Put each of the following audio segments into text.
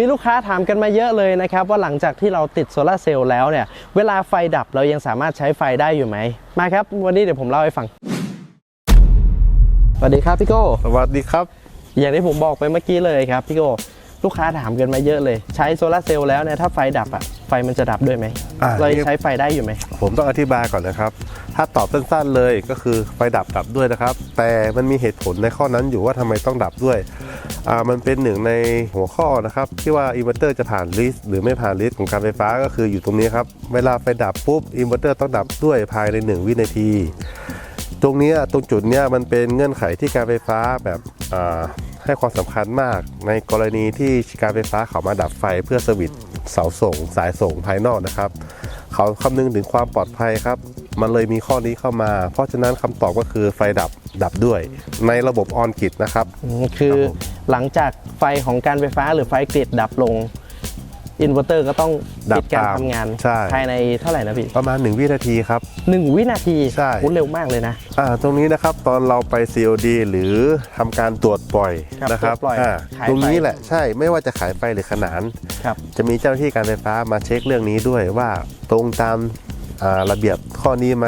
มีลูกค้าถามกันมาเยอะเลยนะครับ ว่าหลังจากที่เราติดโซลาร์เซลล์แล้วเนี่ย เวลาไฟดับเรายังสามารถใช้ไฟได้อยู่ไหม มาครับ วันนี้เดี๋ยวผมเล่าให้ฟัง สวัสดีครับพี่โก้สวัสดีครับ อย่างที่ผมบอกไปเมื่อกี้เลยครับพี่โก้ลูกค้าถามกันมาเยอะเลย ใช้โซลาร์เซลล์แล้วเนี่ยถ้าไฟดับอะ ไฟมันจะดับด้วยไหมอ่า เรายังใช้ไฟได้อยู่ไหม ผมต้องอธิบายก่อนนะครับ ถ้าตอบสั้นๆเลยก็คือไฟดับดับด้วยนะครับ แต่มันมีเหตุผลในข้อนั้นอยู่ว่าทำไมต้องดับด้วยอ่ามันเป็นหนึ่งในหัวข้อนะครับที่ว่าอินเวอร์เตอร์จะผ่านลิสต์หรือไม่ผ่านลิสต์ของการไฟฟ้าก็คืออยู่ตรงนี้ครับ เวลาไฟดับปุ๊บอินเวอร์เตอร์ต้องดับด้วยภายใน 1 วินาที ตรงเนี้ยตรงจุดเนี้ยมันเป็นเงื่อนไขที่การไฟฟ้าแบบอ่าให้ความสำคัญมากในกรณีที่การไฟฟ้าเขามาดับไฟเพื่อสวิตช์ เสาส่งสายส่งภายนอกนะครับ เขาคำนึงถึงความปลอดภัยครับ มันเลยมีข้อนี้เข้ามา เพราะฉะนั้นคำตอบก็คือไฟดับดับด้วย ในระบบออนกิดนะครับอืมคือครับผมหลังจากไฟของการไฟฟ้าหรือไฟกริดดับลง อินเวอร์เตอร์ก็ต้องดัปิบดการตามทำงานใช่ภายในเท่าไหร่นะพี่ประมาณ 1 วินาทีครับหนึ่งวินาทีใช่โอ้เร็วมากเลยนะอ่าตรงนี้นะครับตอนเราไป COD หรือทำการตรวจปล่อยครับนะครับตรวจปล่อยอ่าขายไฟตรงนี้แหละใช่ไม่ว่าจะขายไฟหรือขนานครับจะมีเจ้าหน้าที่การไฟฟ้ามาเช็คเรื่องนี้ด้วยว่าตรงตามอ่า ระเบียบข้อนี้ไหม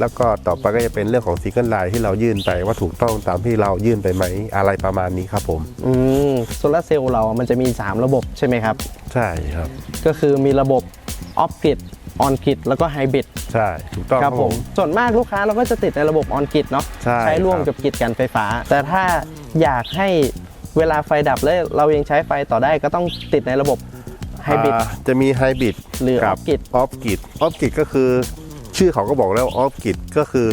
แล้วก็ต่อไปก็จะเป็นเรื่องของซิงเกิลไลน์ที่เรายื่นไปว่าถูกต้องตามที่เรายื่นไปไหม อะไรประมาณนี้ครับผม อืมโซลาร์เซลล์เรามันจะมี 3 ระบบใช่ไหมครับ ใช่ครับ ก็คือมีระบบออฟกริดออนกริดแล้วก็ไฮบริดใช่ถูกต้องคครัรับบผผมมส่วนมากลูกค้าเราก็จะติดในระบบออนกริดเนาะใช่ร่วมครับกับกริดการไฟฟ้า แต่ถ้าอยากให้เวลาไฟดับแล้วเรายังใช้ไฟต่อได้ก็ต้องติดในระบบ ไฮบริดอ่าจะมีไฮบริดหรือกับ off-grid ออฟกิดออฟกิดก็คือ ชื่อเขาก็บอกแล้วออฟกิดก็คือ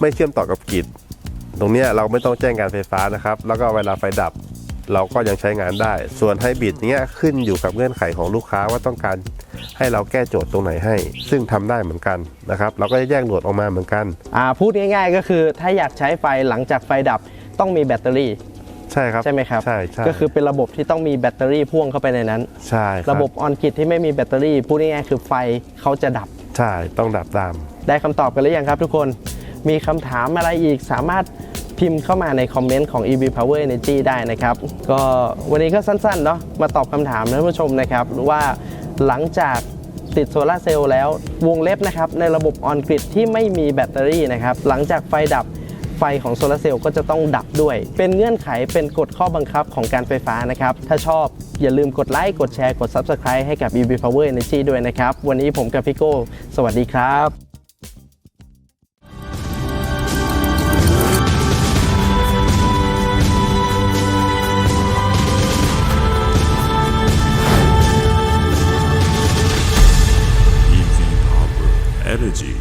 ไม่เชื่อมต่อกับกิดตรงเนี้ยเราไม่ต้องแจ้งการไฟฟ้านะครับ แล้วก็เวลาไฟดับ เราก็ยังใช้งานได้ ส่วนไฮบริดเนี้ยขึ้นอยู่กับเงื่อนไขของลูกค้าว่าต้องการให้เราแก้โจทย์ตรงไหนให้ ซึ่งทำได้เหมือนกันนะครับ เราก็จะแยกหนวดออกมาเหมือนกัน อ่าพูดง่ายๆก็คือถ้าอยากใช้ไฟหลังจากไฟดับต้องมีแบตเตอรี่ ใช่ครับใช่ไหมครับใช่ใช่ก็คือเป็นระบบที่ต้องมีแบตเตอรี่พ่วงเข้าไปในนั้น ใช่คระบบออนกริดที่ไม่มีแบตเตอรี่พูดง่ายๆคือไฟเขาจะดับ ใช่ต้องดับตาม ได้คำตอบกันหรือยังครับทุกคนมีคำถามอะไรอีกสามารถพิมพ์เข้ามาในคอมเมนต์ของ EV Power Energy ได้นะครับ ก็วันนี้ก็สั้นๆเนาะมาตอบคำถามท่านผู้ชมนะครับว่าหลังจากติดโซลาร์เซลล์แล้ววงเล็บนะครับในระบบออนกริดที่ไม่มีแบตเตอรี่นะครับหลังจากไฟดับ ไฟของโซลาร์เซลล์ก็จะต้องดับด้วย เป็นเงื่อนไขเป็นกฎข้อบังคับของการไฟฟ้านะครับ ถ้าชอบอย่าลืมกดไลค์กดแชร์กด Subscribe ให้กับ EV Power Energy ด้วยนะครับ วันนี้ผมกับพี่โก้สวัสดีครับ EV Power Energy